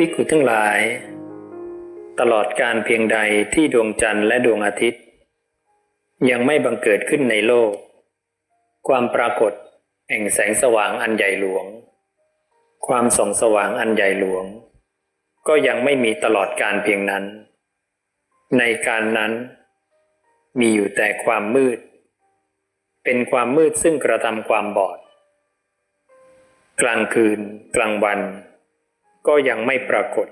ภิกขุทั้งหลาย ตลอดการเพียงใดที่ดวงจันทร์และดวงอาทิตย์ ยังไม่บังเกิดขึ้นในโลก ความปรากฏแห่งแสงสว่างอันใหญ่หลวง ความส่องสว่างอันใหญ่หลวง ก็ยังไม่มีตลอดการเพียงนั้น ในการนั้น มีอยู่แต่ความมืด เป็นความมืดซึ่งกระทำความบอด กลางคืน กลางวัน ก็ยังไม่ปรากฏ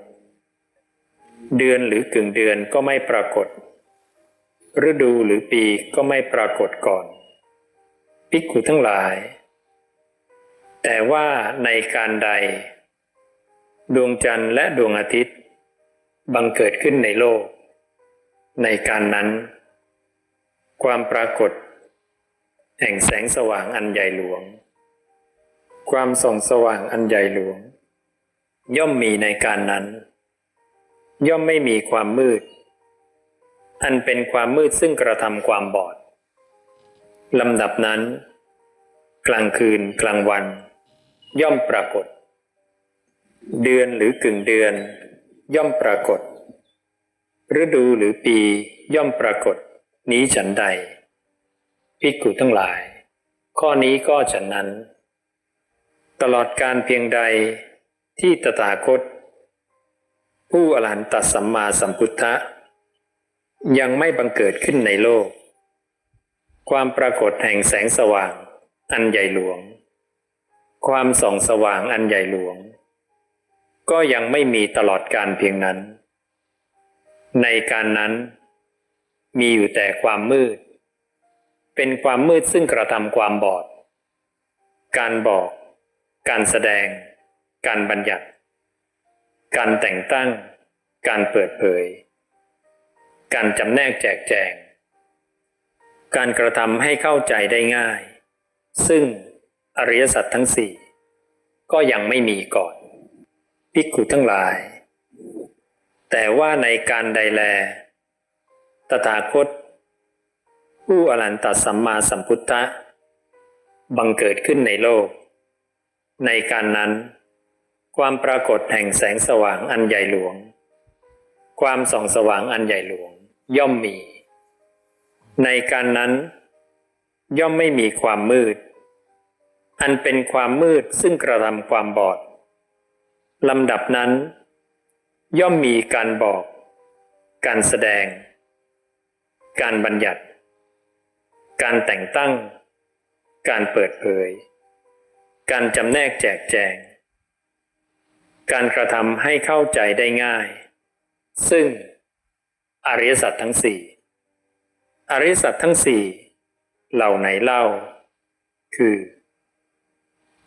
เดือนหรือกึ่งเดือนก็ไม่ปรากฏ ฤดูหรือปีก็ไม่ปรากฏก่อน ภิกขุทั้งหลาย แต่ว่าในการใด ดวงจันทร์และดวงอาทิตย์ บังเกิดขึ้นในโลก ในการนั้น ความปรากฏ แห่งแสงสว่างอันใหญ่หลวง ความส่องสว่างอันใหญ่หลวง ย่อมมีในการนั้น ย่อมไม่มีความมืด อันเป็นความมืดซึ่งกระทำความบอดลำดับนั้น กลางคืนกลางวัน ย่อมปรากฏ เดือนหรือกึ่งเดือน ย่อมปรากฏ ฤดูหรือปีย่อมปรากฏ นี้ฉันใดภิกขุทั้งหลาย ข้อนี้ก็ฉันนั้น ตลอดการเพียงใด ที่ตถาคต ผู้อรหันตสัมมาสัมพุทธะ ยังไม่บังเกิดขึ้นในโลก ความปรากฏแห่งแสงสว่าง อันใหญ่หลวง ความส่องสว่างอันใหญ่หลวง ก็ยังไม่มีตลอดการเพียงนั้น ในการนั้น มีอยู่แต่ความมืด เป็นความมืดซึ่งกระทำความบอด การบอก การแสดง การบัญญัติ การแต่งตั้ง การเปิดเผย การจำแนกแจกแจง การกระทำให้เข้าใจได้ง่าย ซึ่งอริยสัจทั้งสี่ก็ยังไม่มีก่อนภิกขุทั้งหลาย แต่ว่าในการใดแล ตถาคต ผู้อรันตสัมมาสัมพุทธะบังเกิดขึ้นในโลก ในการนั้น ความปรากฏแห่งแสงสว่างอันใหญ่หลวง ความส่องสว่างอันใหญ่หลวง ย่อมมี ในการนั้น ย่อมไม่มีความมืด อันเป็นความมืดซึ่งกระทำความบอดลำดับนั้น ย่อมมีการบอก การแสดง การบัญญัติ การแต่งตั้ง การเปิดเผย การจำแนกแจกแจง การกระทำให้เข้าใจได้ง่าย ซึ่งอริยสัจทั้งสี่อริยสัจทั้งสี่เหล่าไหนเล่า คือ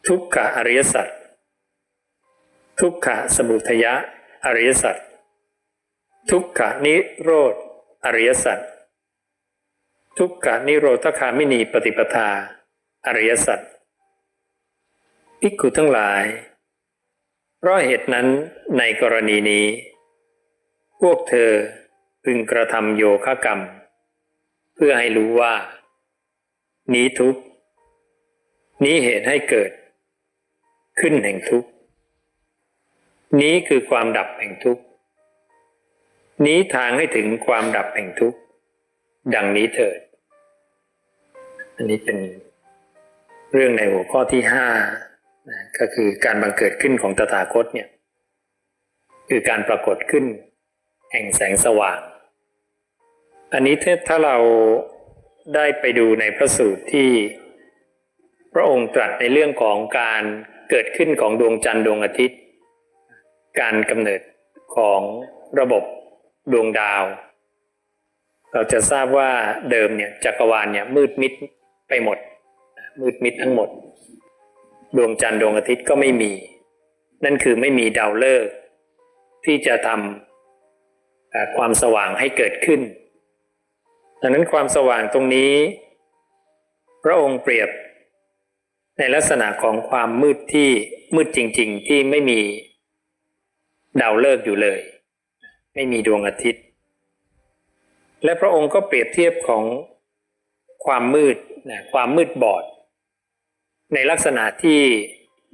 ทุกขะอริยสัจทุกขะสมุทยะอริยสัจทุกขะนิโรธอริยสัจทุกขะนิโรธคามินีปฏิปทา อริยสัจภิกขุทั้งหลาย เพราะเหตุนั้นในกรณีนี้ พวกเธอพึงกระทำโยคะกรรม เพื่อให้รู้ว่า นี้ทุกข์นี้เหตุให้เกิด ขึ้นแห่งทุกข์นี้คือความดับแห่งทุกข์นี้ทางให้ถึงความดับแห่งทุกข์ดังนี้เถิด อันนี้เป็นเรื่องในหัวข้อที่ห้า นะก็คือการบังเกิดขึ้นของตถาคตเนี่ยคือการปรากฏขึ้น แห่งแสงสว่าง อันนี้ถ้าถ้าเราได้ไปดูในพระสูตรที่ พระองค์ตรัสในเรื่องของการเกิดขึ้นของดวงจันทร์ดวงอาทิตย์ การกำเนิดของระบบดวงดาว เราจะทราบว่าเดิมเนี่ยจักรวาลเนี่ยมืดมิดไปหมด มืดมิดทั้งหมด ดวงจันทร์ดวงอาทิตย์ก็ไม่มี นั่นคือไม่มีดาวฤกษ์ที่จะทำความสว่างให้เกิดขึ้น ดังนั้นความสว่างตรงนี้ พระองค์เปรียบ ในลักษณะของความมืดที่มืดจริง ๆ ที่ไม่มีดาวฤกษ์อยู่เลย ไม่มีดวงอาทิตย์ และพระองค์ก็เปรียบเทียบของความมืดนะความมืดบอด ในลักษณะที่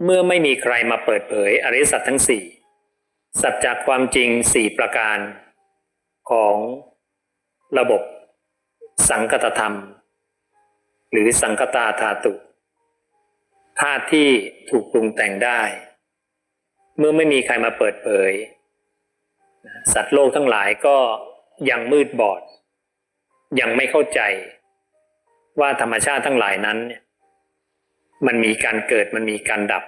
เมื่อไม่มีใครมาเปิดเผยอริสัจทั้งสี่สัจจความจริงสี่ประการของระบบสังคตธรรม หรือสังคตาธาตุธาตุที่ถูกปรุงแต่งได้ เมื่อไม่มีใครมาเปิดเผย สัตว์โลกทั้งหลายก็ยังมืดบอด ยังไม่เข้าใจว่าธรรมชาติทั้งหลายนั้นเนี่ย มันมีการเกิดมันมีการดับ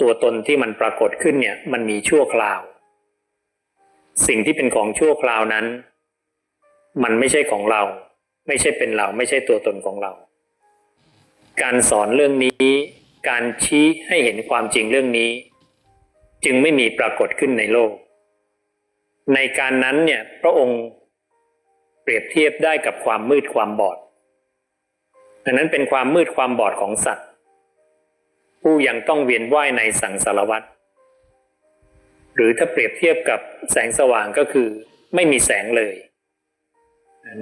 ตัวตนที่มันปรากฏขึ้นเนี่ย มันมีชั่วคราว สิ่งที่เป็นของชั่วคราวนั้น มันไม่ใช่ของเรา ไม่ใช่เป็นเรา ไม่ใช่ตัวตนของเรา การสอนเรื่องนี้ การชี้ให้เห็นความจริงเรื่องนี้ จึงไม่มีปรากฏขึ้นในโลก ในการนั้นเนี่ยพระองค์เปรียบเทียบได้กับความมืดความบอด ดังนั้นเป็นความมืดความบอดของสัตว์ ผู้ยังต้องเวียนว่ายในสังสารวัฏหรือถ้าเปรียบเทียบกับแสงสว่างก็คือไม่มีแสงเลย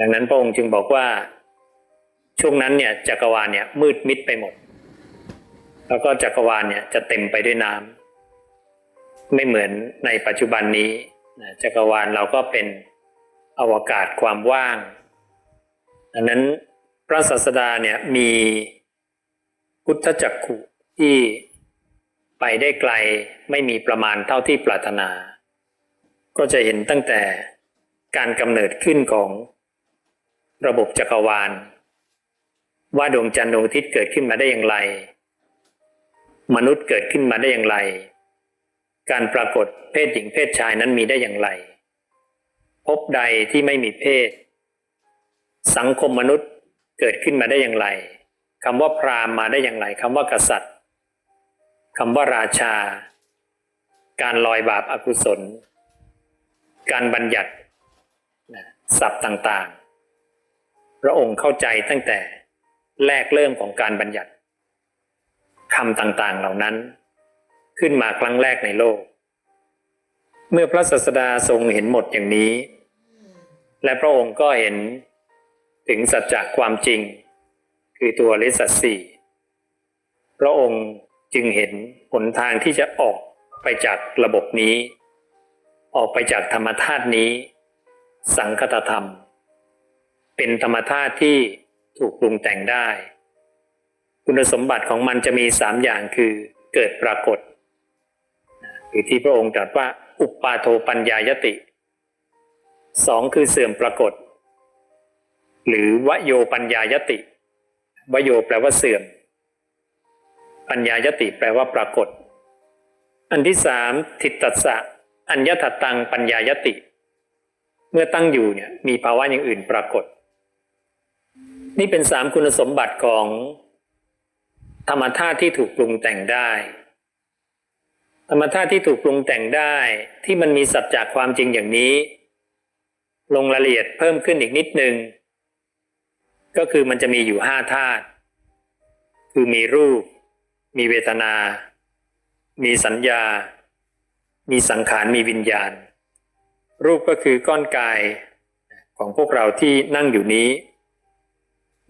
ดังนั้นพระองค์จึงบอกว่า ช่วงนั้นเนี่ยจักรวาลเนี่ยมืดมิดไปหมด แล้วก็จักรวาลเนี่ยจะเต็มไปด้วยน้ำไม่เหมือนในปัจจุบันนี้จักรวาลเราก็เป็นอวกาศความว่าง ดังนั้น พระศาสดาเนี่ยมีพุทธจักขุที่ไปได้ไกลไม่มีประมาณเท่าที่ปรารถนา ก็จะเห็นตั้งแต่การกำเนิดขึ้นของระบบจักรวาล ว่าดวงจันทร์ดวงอาทิตย์เกิดขึ้นมาได้อย่างไร มนุษย์เกิดขึ้นมาได้อย่างไร การปรากฏเพศหญิงเพศชายนั้นมีได้อย่างไร พบใดที่ไม่มีเพศ สังคมมนุษย์ เกิดขึ้นมาได้อย่างไรคำว่าพราหมณ์มาได้อย่างไรคำว่ากษัตริย์คำว่าราชา การลอยบาปอากุศล การบัญญัติศัพท์ต่างๆ พระองค์เข้าใจตั้งแต่แรกเริ่มของการบัญญัติคำต่างๆเหล่านั้น ขึ้นมาครั้งแรกในโลก เมื่อพระศาสดาทรงเห็นหมดอย่างนี้ และพระองค์ก็เห็น ถึงสัจจะความจริง คือตัวอริสัตสี่พระองค์จึงเห็นหนทางที่จะออกไปจากระบบนี้ ออกไปจากธรรมธาตุนี้ สังคตธรรม เป็นธรรมธาตุที่ถูกปรุงแต่งได้ คุณสมบัติของมันจะมีสามอย่างคือเกิดปรากฏหรือที่พระองค์ตรัสว่าอุปปาโทปัญญายติสองคือเสื่อมปรากฏ หรือวโยปัญญายติ วโยแปลว่าเสื่อม ปัญญายติแปลว่าปรากฏ อันที่สามทิฏฐสะ อัญญถัตังปัญญายติ เมื่อตั้งอยู่เนี่ยมีภาวะอย่างอื่นปรากฏ นี่เป็นสามคุณสมบัติของธรรมธาตุที่ถูกปรุงแต่งได้ ธรรมธาตุที่ถูกปรุงแต่งได้ที่มันมีสัจจะความจริงอย่างนี้ ลงรายละเอียดเพิ่มขึ้นอีกนิดนึง ก็คือมันจะมีอยู่ห้าธาตุคือมีรูป มีเวทนา มีสัญญา มีสังขาร มีวิญญาณ รูปก็คือก้อนกายของพวกเราที่นั่งอยู่นี้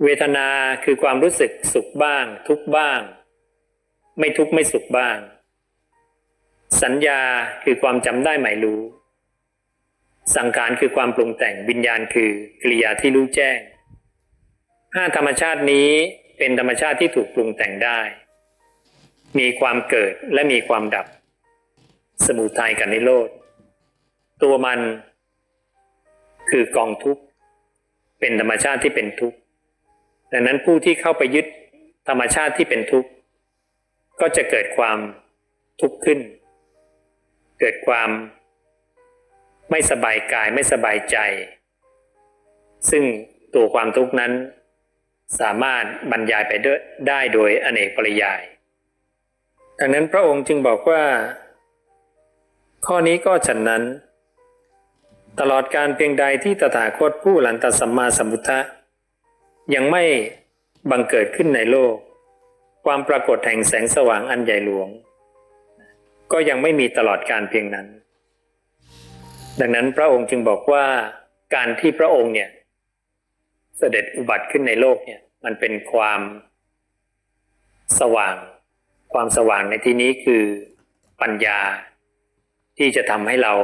เวทนาคือความรู้สึกสุขบ้าง ทุกบ้าง ไม่ทุกไม่สุขบ้าง สัญญาคือความจำได้หมายรู้ สังขารคือความปรุงแต่งวิญญาณคือกิริยาที่รู้แจ้ง ห้าธรรมชาตินี้เป็นธรรมชาติที่ถูกปรุงแต่งได้ มีความเกิดและมีความดับ สมุทัยกับนิโรธ ตัวมันคือกองทุกข์ เป็นธรรมชาติที่เป็นทุกข์ ดังนั้นผู้ที่เข้าไปยึดธรรมชาติที่เป็นทุกข์ ก็จะเกิดความทุกข์ขึ้น เกิดความไม่สบายกายไม่สบายใจ ซึ่งตัวความทุกข์นั้น สามารถบรรยายไปได้โดยอเนกปริยาย ดังนั้นพระองค์จึงบอกว่า ข้อนี้ก็ฉันนั้น ตลอดการเพียงใดที่ตถาคตผู้หลันตสัมมาสัมพุทธะยังไม่บังเกิดขึ้นในโลก ความปรากฏแห่งแสงสว่างอันใหญ่หลวง ก็ยังไม่มีตลอดการเพียงนั้น ดังนั้นพระองค์จึงบอกว่าการที่พระองค์เนี่ย เสด็จอุบัติขึ้นในโลกเนี่ย มันเป็นความสว่าง ความสว่างในที่นี้คือปัญญา ที่จะทำให้เรา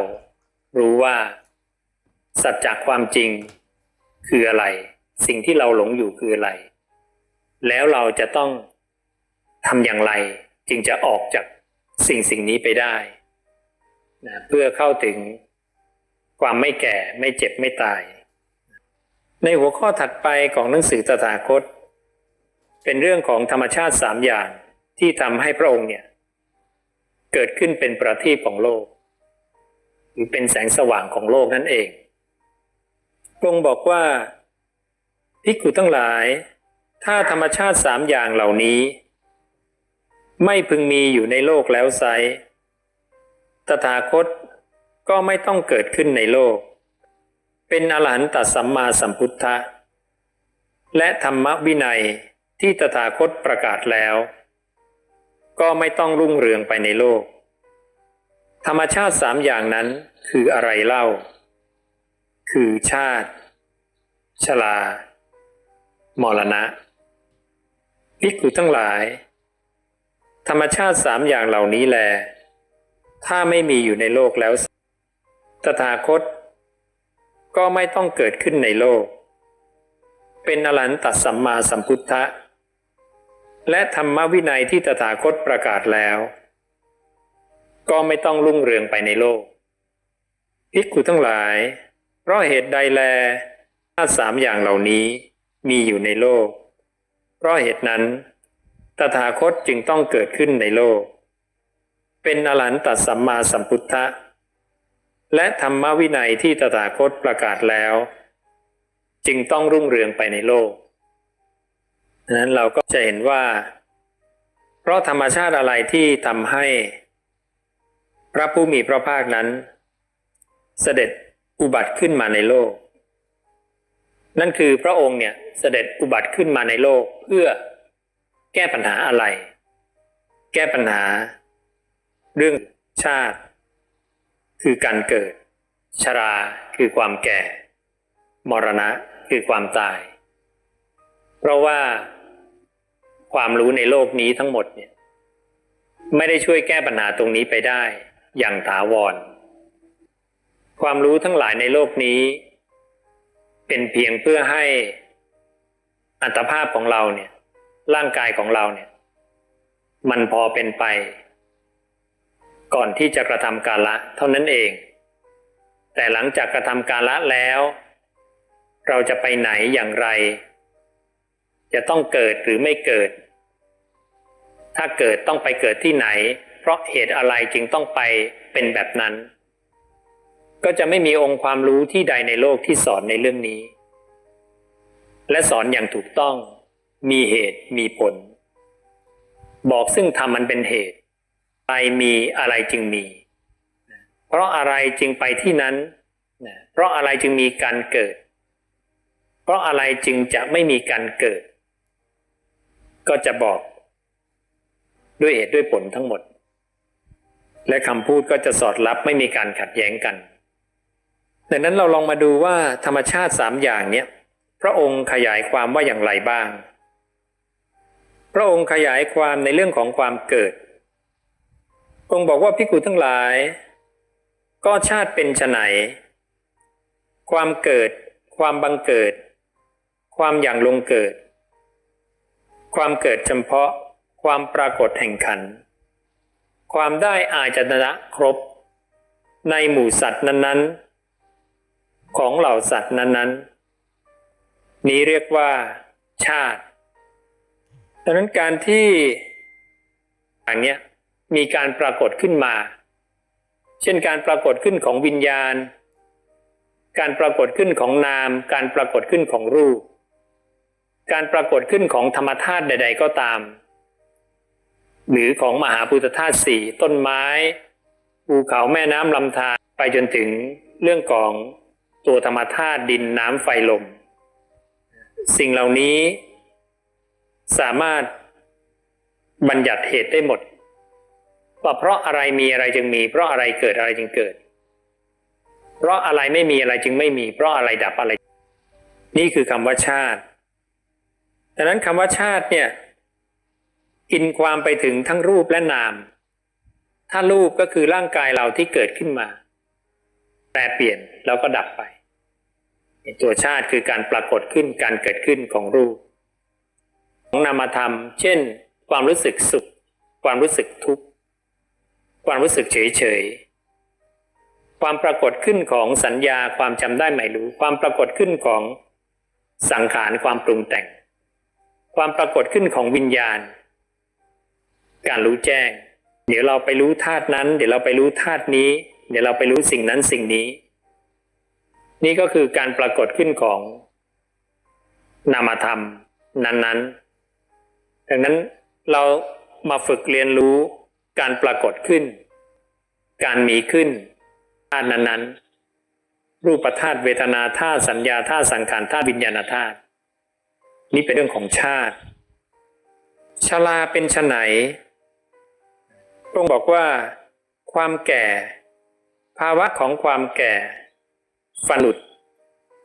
รู้ว่า สัจจะความจริงคืออะไร สิ่งที่เราหลงอยู่คืออะไร แล้วเราจะต้องทำอย่างไร จึงจะออกจากสิ่งสิ่งนี้ไปได้นะเพื่อเข้าถึงความไม่แก่ไม่เจ็บไม่ตาย ในหัวข้อถัดไปของหนังสือตถาคต เป็นเรื่องของธรรมชาติสามอย่างที่ทำให้พระองค์เนี่ย เกิดขึ้นเป็นประทีปของโลกหรือเป็นแสงสว่างของโลกนั่นเองพระองค์บอกว่าภิกุทั้งหลาย ถ้าธรรมชาติสามอย่างเหล่านี้ ไม่พึงมีอยู่ในโลกแล้วไซตถาคตก็ไม่ต้องเกิดขึ้นในโลก เป็นอรหันตสัมมาสัมพุทธะ และธรรมวินัยที่ตถาคตประกาศแล้ว ก็ไม่ต้องรุ่งเรืองไปในโลก ธรรมชาติสามอย่างนั้นคืออะไรเล่า คือชาติ ชลา มรณะภิกขุทั้งหลาย ธรรมชาติสามอย่างเหล่านี้แล ถ้าไม่มีอยู่ในโลกแล้ว ตถาคต ก็ไม่ต้องเกิดขึ้นในโลก เป็นอรันตสัมมาสัมพุทธะ และธรรมวินัยที่ตถาคตประกาศแล้ว ก็ไม่ต้องรุ่งเรืองไปในโลกภิกขุทั้งหลาย เพราะเหตุใดแลธาตุสามอย่างเหล่านี้มีอยู่ในโลก เพราะเหตุนั้น ตถาคตจึงต้องเกิดขึ้นในโลก เป็นอรหันตสัมมาสัมพุทธะ และธรรมวินัยที่ตถาคตประกาศแล้ว จึงต้องรุ่งเรืองไปในโลกดังนั้นเราก็จะเห็นว่า เพราะธรรมชาติอะไรที่ทำให้ พระผู้มีพระภาคนั้น เสด็จอุบัติขึ้นมาในโลก นั่นคือพระองค์เนี่ยเสด็จอุบัติขึ้นมาในโลกเพื่อแก้ปัญหาอะไร แก้ปัญหา เรื่องชาติ คือการเกิด ชราคือความแก่ มรณะคือความตาย เพราะว่าความรู้ในโลกนี้ทั้งหมดเนี่ยไม่ได้ช่วยแก้ปัญหาตรงนี้ไปได้ อย่างถาวร ความรู้ทั้งหลายในโลกนี้ เป็นเพียงเพื่อให้อัตภาพของเราเนี่ยร่างกายของเราเนี่ย มันพอเป็นไป ก่อนที่จะกระทำการละเท่านั้นเอง แต่หลังจากกระทำการละแล้ว เราจะไปไหนอย่างไร จะต้องเกิดหรือไม่เกิด ถ้าเกิดต้องไปเกิดที่ไหน เพราะเหตุอะไรจึงต้องไปเป็นแบบนั้น ก็จะไม่มีองค์ความรู้ที่ใดในโลกที่สอนในเรื่องนี้ และสอนอย่างถูกต้อง มีเหตุมีผล บอกซึ่งทำมันเป็นเหตุ ไรมีอะไรจึงมี เพราะอะไรจึงไปที่นั้น เพราะอะไรจึงมีการเกิด เพราะอะไรจึงจะไม่มีการเกิด ก็จะบอกด้วยเหตุด้วยผลทั้งหมด และคำพูดก็จะสอดรับไม่มีการขัดแย้งกันดังนั้นเราลองมาดูว่าธรรมชาติสามอย่างเนี้ยพระองค์ขยายความว่าอย่างไรบ้าง พระองค์ขยายความในเรื่องของความเกิด องค์บอกว่าพิกุทั้งหลาย ก็ชาติเป็นไนความเกิด ความบังเกิด ความอย่างลงเกิด ความเกิดเฉพาะ ความปรากฏแห่งขัน ความได้อาจตนะครบ ในหมู่สัตว์นั้น ๆ ของเหล่าสัตว์นั้น ๆ นี้เรียกว่า ชาติดังนั้นการที่อย่างเนี้ย มีการปรากฏขึ้นมา เช่นการปรากฏขึ้นของวิญญาณ การปรากฏขึ้นของนาม การปรากฏขึ้นของรูป การปรากฏขึ้นของธรรมธาตุใด ๆ ก็ตาม หรือของมหาพุทธธาตุสี่ต้นไม้ภูเขาแม่น้ำลำธารไปจนถึงเรื่องของตัวธรรมธาตุดินน้ำไฟลม สิ่งเหล่านี้สามารถบัญญัติเหตุได้หมด ว่าเพราะอะไรมีอะไรจึงมี เพราะอะไรเกิดอะไรจึงเกิด เพราะอะไรไม่มีอะไรจึงไม่มี เพราะอะไรดับอะไร นี่คือคำว่าชาติดังนั้นคำว่าชาติเนี่ยอินความไปถึงทั้งรูปและนาม ถ้ารูปก็คือร่างกายเราที่เกิดขึ้นมา แปรเปลี่ยนแล้วก็ดับไปตัวชาติคือการปรากฏขึ้นการเกิดขึ้นของรูป ของนามธรรม เช่น ความรู้สึกสุข ความรู้สึกทุกข์ ความรู้สึกเฉยๆ ความปรากฏขึ้นของสัญญาความจำได้ไม่รู้ ความปรากฏขึ้นของสังขารความปรุงแต่ง ความปรากฏขึ้นของวิญญาณ การรู้แจ้ง เดี๋ยวเราไปรู้ธาตุนั้น เดี๋ยวเราไปรู้ธาตุนี้ เดี๋ยวเราไปรู้สิ่งนั้นสิ่งนี้ นี่ก็คือการปรากฏขึ้นของนามธรรมนั้นๆ ดังนั้นเรามาฝึกเรียนรู้ การปรากฏขึ้น การมีขึ้นธาตุนั้นๆ รูปธาตุเวทนาธาตุสัญญาธาตุสังขารธาตุวิญญาณธาตุนี่เป็นเรื่องของชาติชาลาเป็นชนไหนพระองค์บอกว่า ความแก่ ภาวะของความแก่ฟันหลุด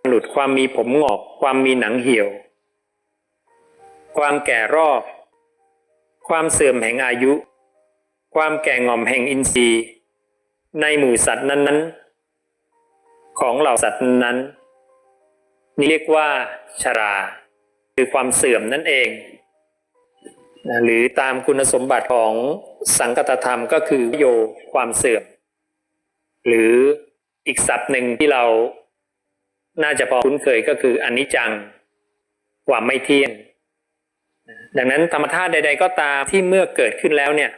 หลุดความมีผมงอก ความมีหนังเหี่ยว ความแก่รอบ ความเสื่อมแห่งอายุ ความแก่งอมแห่งอินทรีย์ ในหมู่สัตว์นั้นๆ ของเหล่าสัตว์นั้นๆนี่เรียกว่าชรา คือความเสื่อมนั่นเองนะหรือตามคุณสมบัติของสังคตธรรมก็คือโยความเสื่อม หรืออีกศัพท์หนึ่งที่เรา น่าจะพอคุ้นเคยก็คืออนิจจังความไม่เที่ยง ดังนั้นธรรมธาตุใด ๆ ก็ตามที่เมื่อเกิดขึ้นแล้วเนี่ย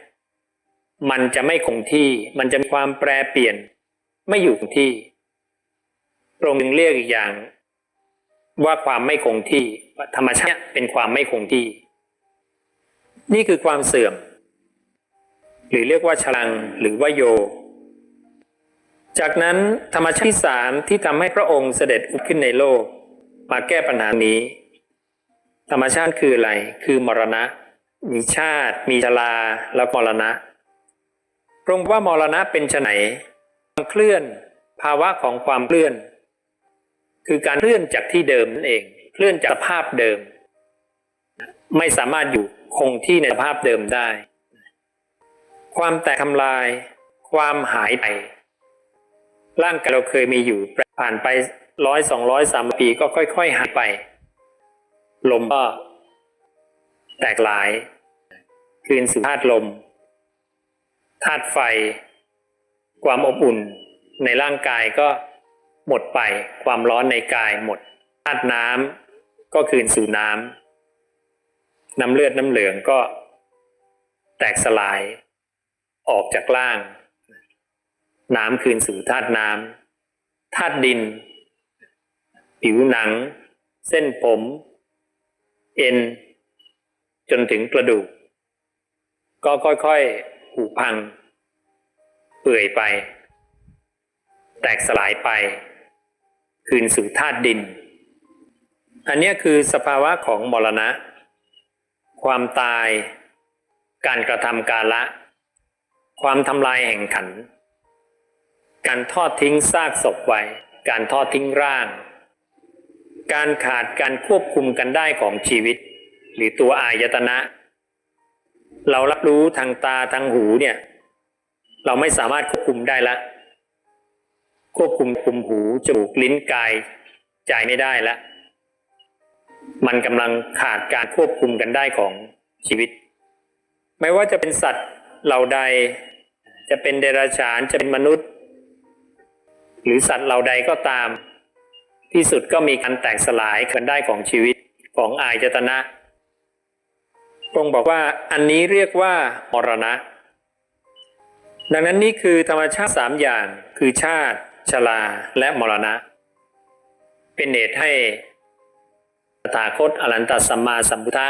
มันจะไม่คงที่ มันจะมีความแปรเปลี่ยน ไม่อยู่คงที่ตรงหนึ่งเรียกอีกอย่าง ว่าความไม่คงที่ ธรรมชาติเป็นความไม่คงที่ นี่คือความเสื่อม หรือเรียกว่าฉลังหรือว่าโย จากนั้นธรรมชาติที่สามที่ทำให้พระองค์เสด็จขึ้นในโลก มาแก้ปัญหานี้ ธรรมชาติคืออะไร คือมรณะ มีชาติ มีชราแล้วมรณะ รงว่ามรณะเป็นไนความเคลื่อน ภาวะของความเคลื่อน คือการเคลื่อนจากที่เดิมนั่นเอง เคลื่อนจากสภาพเดิม ไม่สามารถอยู่คงที่ในสภาพเดิมได้ ความแตกทำลาย ความหายไป ร่างกายเราเคยมีอยู่ ผ่านไปร้อยสองร้อยสามปีก็ค่อย ๆ หายไป ลมก็แตกหลาย คืนสู่ธาตุลม ธาตุไฟ ความอบอุ่นในร่างกายก็หมดไป ความร้อนในกายหมดธาตุน้ำก็คืนสู่น้ำน้ำเลือดน้ำเหลืองก็แตกสลาย ออกจากร่าง น้ำคืนสู่ธาตุน้ำธาตุดิน ผิวหนัง เส้นผม เอ็น จนถึงกระดูก ก็ค่อยๆ ผุพัง เปื่อยไป แตกสลายไป คืนสู่ธาตุดิน อันนี้คือสภาวะของมรณะ ความตาย การกระทำกาละ ความทำลายแห่งขัน การทอดทิ้งซากศพไว้ การทอดทิ้งร่าง การขาดการควบคุมกันได้ของชีวิต หรือตัวอายตนะ เรารับรู้ทางตาทางหูเนี่ย เราไม่สามารถควบคุมได้ละ ควบคุมคุมหูจมูกลิ้นกายใจไม่ได้ละ มันกำลังขาดการควบคุมกันได้ของชีวิต ไม่ว่าจะเป็นสัตว์เหล่าใด จะเป็นเดรัจฉานจะเป็นมนุษย์ หรือสัตว์เหล่าใดก็ตาม ที่สุดก็มีการแตกสลายกันได้ของชีวิตของอายจตนะ พระองค์บอกว่าอันนี้เรียกว่ามรณะ ดังนั้นนี่คือธรรมชาติสามอย่างคือชาติ ชราและมรณะ เป็นเหตุให้ตถาคตอรันตสัมมาสัมพุทธะ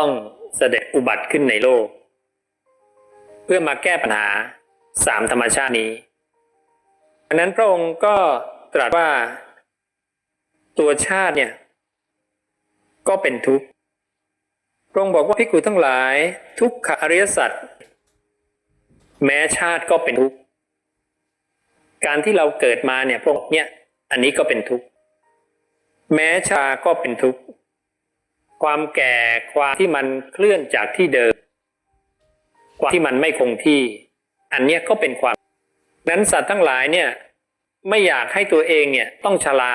ต้องเสด็จอุบัติขึ้นในโลก เพื่อมาแก้ปัญหาสามธรรมชาตินี้ดังนั้นพระองค์ก็ตรัสว่าตัวชาติเนี่ยก็เป็นทุกข์ พระองค์บอกว่าพิกุทั้งหลาย ทุกขอริยสัจแม้ชาติก็เป็นทุกข์การที่เราเกิดมาเนี่ยพวกเนี่ยอันนี้ก็เป็นทุกข์แม้ชาก็เป็นทุกข์ความแก่ความที่มันเคลื่อนจากที่เดิม ความที่มันไม่คงที่ อันเนี้ยก็เป็นความนั้นสัตว์ทั้งหลายเนี่ยไม่อยากให้ตัวเองเนี่ยต้องชรา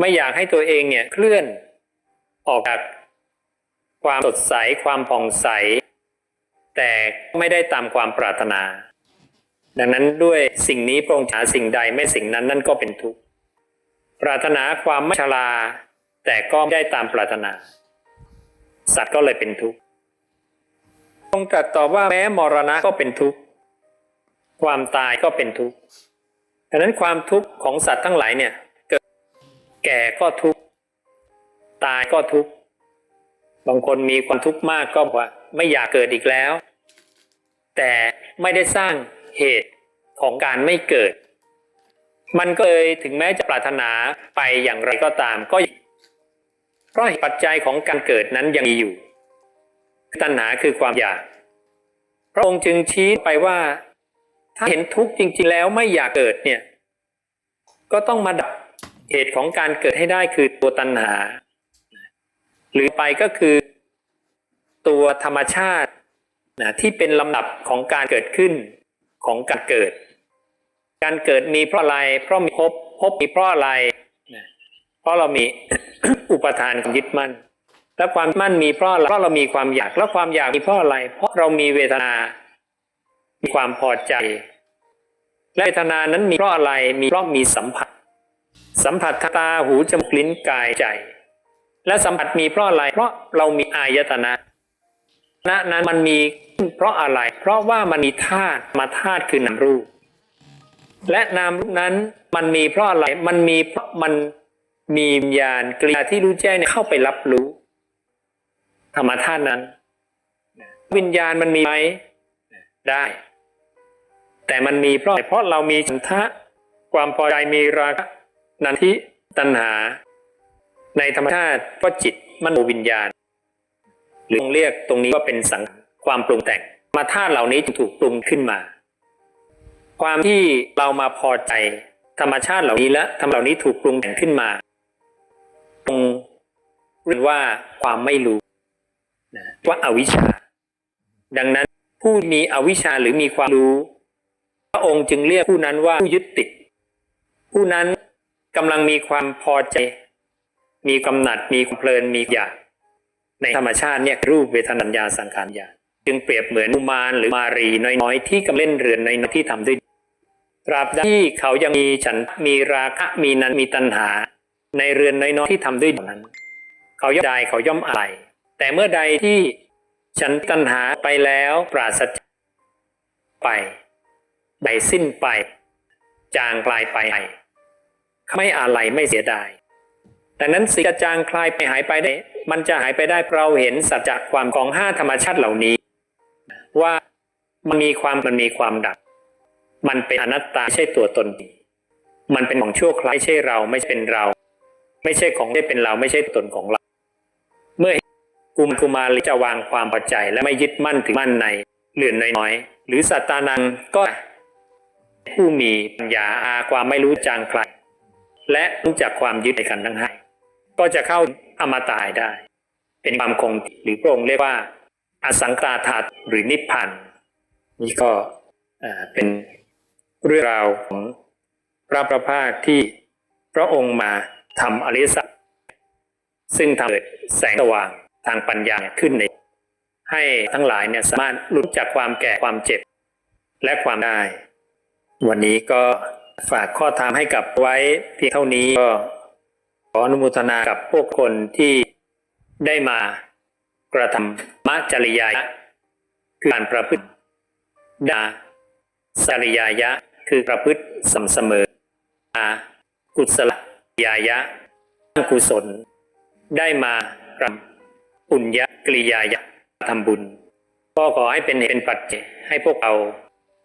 ไม่อยากให้ตัวเองเนี่ยเคลื่อนออกจาก ความสดใสความผ่องใส แต่ไม่ได้ตามความปรารถนา ดังนั้นด้วยสิ่งนี้พระองค์หาสิ่งใดไม่สิ่งนั้นนั่นก็เป็นทุกข์ปรารถนาความไม่ชรา แต่ก็ไม่ได้ตามปรารถนา สัตว์ก็เลยเป็นทุกข์ทรงตรัสตอบว่าแม้มรณะก็เป็นทุกข์ความตายก็เป็นทุกข์ดังนั้นความทุกข์ของสัตว์ทั้งหลายเนี่ยเกิดแก่ก็ทุกข์ตายก็ทุกข์ บางคนมีความทุกข์มากก็บอกว่า ไม่อยากเกิดอีกแล้ว แต่ไม่ได้สร้างเหตุของการไม่เกิด มันก็เลยถึงแม้จะปรารถนาไปอย่างไรก็ตามก็ เพราะปัจจัยของการเกิดนั้นยังมีอยู่ ตัณหาคือความอยาก พระองค์จึงชี้ไปว่า ถ้าเห็นทุกข์จริง ๆ แล้วไม่อยากเกิดเนี่ย ก็ต้องมาดับเหตุของการเกิดให้ได้คือตัวตัณหา หรือไปก็คือตัวธรรมชาตินะที่เป็นลำดับของการเกิดขึ้นของการเกิด การเกิดมีเพราะอะไร เพราะมีภพภพมีเพราะอะไรนะเพราะเรามีอุปทานยึดมั่น และความมั่นมีเพราะอะไรเพราะเรามีความอยาก แล้วความอยากมีเพราะอะไร เพราะเรามีเวทนา มีความพอใจ และเวทนานั้นมีเพราะอะไร มีเพราะมีสัมผัส สัมผัสทตา หู จมูก ลิ้น กาย ใจ และสัมผัสมีเพราะอะไร เพราะเรามีอายตนะณนั้นมันมีเพราะอะไร เพราะว่ามันมีธาตุมาธาตุคือนามรูป และนามรูปนั้นมันมีเพราะอะไร มันมีเพราะมันมีวิญญาณกริยาที่รู้แจ้งเนี่ยเข้าไปรับรู้ ธรรมธาตุนั้น วิญญาณมันมีไหมได้ แต่มันมีเพราะเพราะเรามีฉันทะความพอใจมีราคะนันทิตัณหา ในธรรมชาติก็จิตมโนวิญญาณ หรือเรียกตรงนี้ว่าเป็นสังความปรุงแต่ง มาธาตุเหล่านี้จึงถูกปรุงขึ้นมา ความที่เรามาพอใจ ธรรมชาติเหล่านี้และธรรมเหล่านี้ถูกปรุงแต่งขึ้นมาตรงเรียกว่าความไม่รู้ว่าอาวิชชา ดังนั้นผู้มีอวิชชาหรือมีความรู้ พระองค์จึงเรียกผู้นั้นว่าผู้ยึดติด ผู้นั้นกำลังมีความพอใจ มีกำหนัดมีเพลินมีอยากในธรรมชาติเนี่ยรูปเวทนัญญาสังขารญาจึงเปรียบเหมือนอุมารหรือมารีน้อยๆ ที่กำเล่นเรือนน้อยๆที่ทำด้วยตราบใดที่เขายังมีฉันมีราคะมีนั้นมีตัณหา ในเรือนน้อยๆที่ทำด้วยนั้น เขาย่อมได้เขาย่อมอะไรแต่เมื่อใดที่ฉันตัณหาไปแล้วปราศจากไปไปสิ้นไป จางคลายไป ไม่อะไรไม่เสียดาย แต่นั้นสิ่งจะจางคลายไปหายไปได้ มันจะหายไปได้เราเห็นสัจจความของห้าธรรมชาติเหล่านี้ ว่ามันมีความมันมีความดับ มันเป็นอนัตตาไม่ใช่ตัวตน มันเป็นของชั่วคราวไม่ใช่เราไม่เป็นเรา ไม่ใช่ของที่เป็นเราไม่ใช่ตนของเรา เมื่อกุมกุมารีจะวางความพอใจและไม่ยึดมั่นถึงมั่นในเหลื่อนน้อยๆหรือสัตตานังก็ผู้มีปัญญาอาความไม่รู้จางคลายและรู้จักความยึดในกันทั้งห้า ก็จะเข้าอมตะได้ เป็นความคงหรือพระองค์เรียกว่าอสังตาทัตหรือนิพพานนี่ก็เป็นเรื่องราวของพระประภาคที่พระองค์มาทำอริสัจซึ่งทำเกิดแสงสว่างทางปัญญาขึ้นใน ให้ทั้งหลายเนี่ยสามารถหลุดจากความแก่ความเจ็บ และความได้ วันนี้ก็ฝากข้อธรรมให้กับไว้เพียงเท่านี้ก็ ออนุโมทนากับพวกคนที่ได้มากระทำมัจริยายะคือการประพฤติดาสริยายะคือประพฤติสม่ำเสมออากุศลยายะกุศล ได้มารำปุญญกริยายะทำบุญ ก็ขอให้เป็นเหตุเป็นปัจจัยให้พวกเรา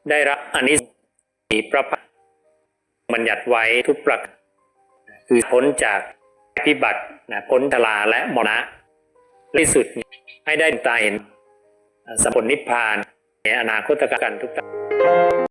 ได้รับอนิสงส์พระพักบัญญัติไว้ทุกประการคือพ้นจาก พิบัตินะพ้นทลาและมรณะที่สุดให้ได้ตาเห็นสมผลนิพพานในอนาคตการทุกท่าน